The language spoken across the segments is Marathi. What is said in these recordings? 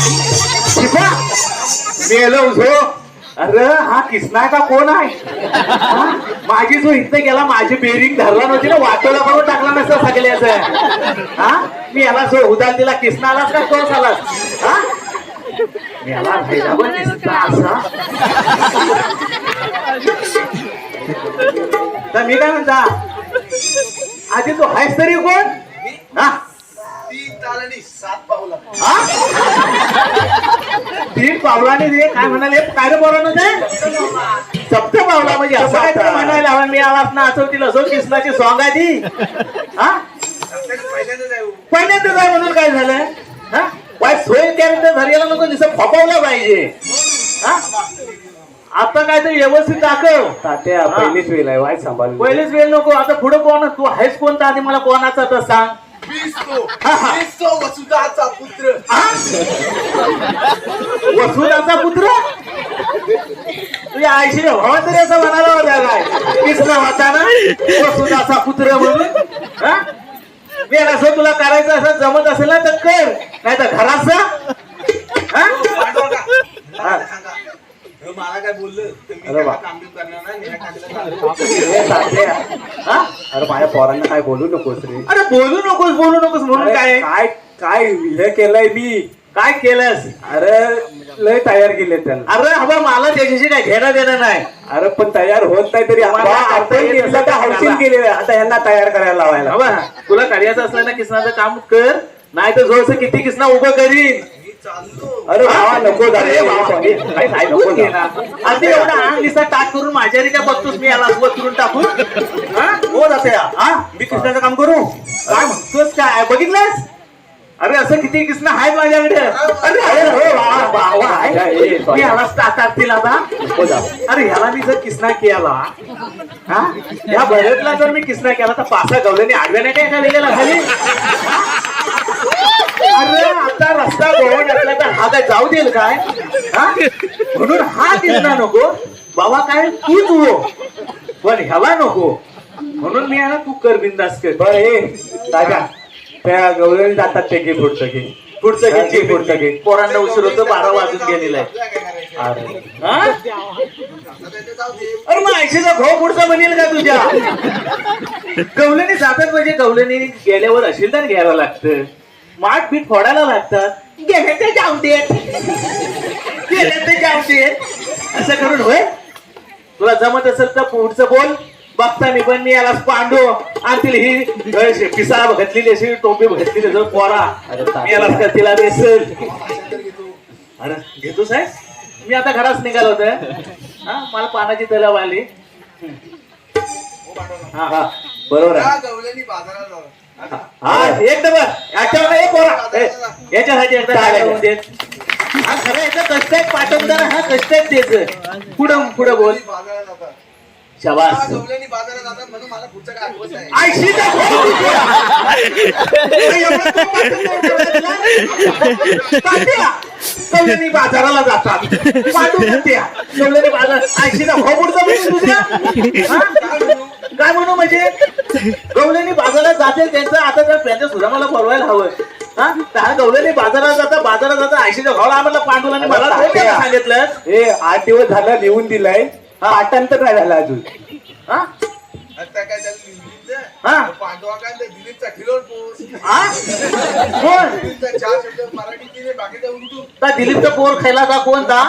शिपा मेलो झो अरे हा किसना का कोण आहे? माझी जो इथं गेला माझी बेरिंग धरला नव्हती ना वाटोला करून टाकला नसतं सगळ्याच. हा? मी याला जो उदाल दिला किसना आलास का? कोण आलास? हा? मी याला किसना असा. तर मी काय म्हणता? आधी तू आहेस तरी कोण? हा? सात पावला हा? तीन पावलाने ते काय म्हणाले? काय रे बोलवलं ते? सप्त पावला म्हणजे असं काय तरी म्हणायला हवं. मी आवाज ना असं तिला असो कृष्णाची सॉंग आधी हा? पहिल्यांदा जाऊ पहिल्यांदा काय म्हणून काय झालं हा? वाय सोय कॅरेक्टर धरायला नको दिसत फपवलं पाहिजे. हा? आता काय तर व्यवस्थित दाखव. तात्या पहिलीच वेळ आहे वाईट सांभाळ पहिलेच वेळ नको. आता पुढे कोण? तू आहेस कोणता? आधी मला कोणाचा तर सांग. तो तो वसुदाचा पुत्र? वसुदाचा पुत्र तुझ्या आईशी भावा तरी असं म्हणाला होता काय कृष्ण होता ना वसुदाचा पुत्र म्हणून हा? मी असं तुला करायचं असं जमत असेल ना तर कर नाही तर घरात मला काय बोललं पोरांना काय बोलू नकोस रे. अरे बोलू नकोस बोलू नकोस म्हणून अरे काय? काय काय हे केलंय मी? काय केलंस? अरे लय तयार केले त्यांना अरे हवा मला त्याच्याशी काय घेणं देणं नाही. अरे पण तयार होत नाही तरी मला आता आपण येत घेतलं तर नसेल हौशीन तर केले आता यांना तयार करायला लावायला. हवा तुला कार्याचं असलं ना किसनाचं काम कर नाही तर जोरचं किती किसना उभं करीन. अरे बाबा नको अरे नको. आधी एवढा अंग निसा टाक करून माझ्या काय बघतोस मी याला करून टाकून? हा? हो जाते. हा? मी कृष्णाचं काम करू? काय म्हणतोस काय? बघितलंस? अरे असं किती कृष्ण आहेत माझ्याकडे. अरे अरे वा, वा, वा, आहे. मी ह्यालाच टाकतील आता. अरे ह्याला मी जर किसना केला हा? या बरेतला जर मी किसना केला तर पासा गवल्याने आडव्या नाही काय खाल्लेला खाली अरे आता रस्ता गोवण असला जाऊ देईल काय? हा? म्हणून हा किसना नको. बाबा काय तूच हो. पण ह्याला नको. म्हणून मी आहे ना तू कर बिंदास कर. बरं हे दादा. त्या गवळणी जातात ते घे पुढचं घे. पुढचं घे घे, पुढचं घे. पोरांना उशीर होतो बारा वाजून गेलेला आहे. अरे. हा? अरे मग ऐशीचा भाऊ पुढचा बनेल का तुझ्या? कवलेने जातात म्हणजे कवलेने गेल्यावर असेल तर घ्यायला लागतं. माठ पीठ फोडायला लागतात. गेले ते जाऊ देत गेले ते जाऊ देत असं करून होय. तुला जमत असेल तर पुढचं बोल. बघता मी पण मी याला पांडू. आणतील ही पिसाळा घातलेली अशी टोपी घातलेली जर पोरा. याला का तिला बेसल अरे घेतो साहेब. मी आता घरात निघालो होतो. हा मला पानाची तलाव आली. हा हा. बरोबर आहे. त्या हा एक याच्यावर ए, याच्यासाठी एकदा टाळ्या होऊन देत हा खरं याचा कष्ट आहे. पाठवताना हा कष्ट आहे त्याच. पुढं पुढं बोल. त्या शबास बाजाराला जातात. पाठवू म्हणत्या कवलेनी बाजार पुढचा? काय म्हणू म्हणजे? गवलेनी बाजारात जाते त्यांचं आता त्या त्यांच्या सुरामाला बोलवायला हवं हा? त्या बाजारात जाता बाजारात जाता आयशीच्या भावाला आम्हाला पांडुला आणि मला सांगितलं हे आठ दिवस झालं लिहून दिलंय. पाठांतर नाही झालं अजून. हा? आता काय झालं दिलीपचं? हा. पांडवा काय ते दिलीपचा खिलोर पोस हा? कोण? दिलीपचा चार शब्द मराठी दिले बाकीचा उर्दू त्या दिलीपचा पोर खायला जा कोणता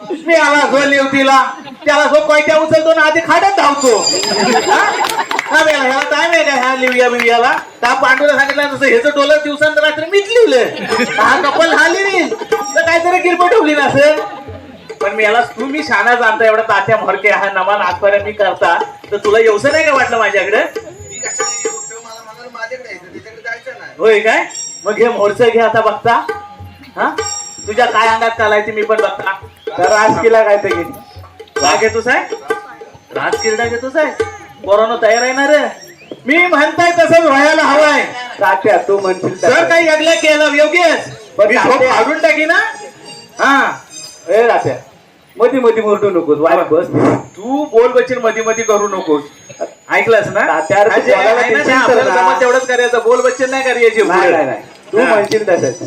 मी आला जो लिवतीला त्याला जो कोयत्या उचलतो ना आधी खाड्यात धावतो. हा? हा ह्याला काय नाही का ह्या लिव्या बिव्याला? त्या पांडूला सांगितलं तसं ह्याचं डोलर दिवसांत रात्री मीच लिवलं हा कपल हा लिहिल तर काहीतरी किरपट ठेवली नसेल पण मी याला तू मी शाणा जाणता एवढा तात्या म्हरके हा नमान आजपर्यंत मी करता. तर तुला येऊसं नाही का वाटलं माझ्याकडे? होय काय? मग घे मोरचं घे आता बघता. हा? तुझ्या काय अंगात चालायची मी पण बघता. तर आज केला काय ते काय घेतोस आहे? राज किरडा घेतोस आहे? पोरानो तयार आहे ना रे? मी म्हणताय तसंच व्हायला हवाय. तात्या तू म्हणशील तसं. काही अगल्या केलं योगेश पण मी झोप तात्या- काढून टाकी ना. हा. ए रात्या मधी मधी मोरडू नकोस वाय बस. तू बोल बच्चनमध्ये मध्ये करू नकोस. ऐकलंस ना? तात्या, तू बोलायला आपल्याला. जमत तेवढंच करायचं. बोल बच्चन नाही करायचे नाही नाही नाही. तू. म्हणशील तसंच.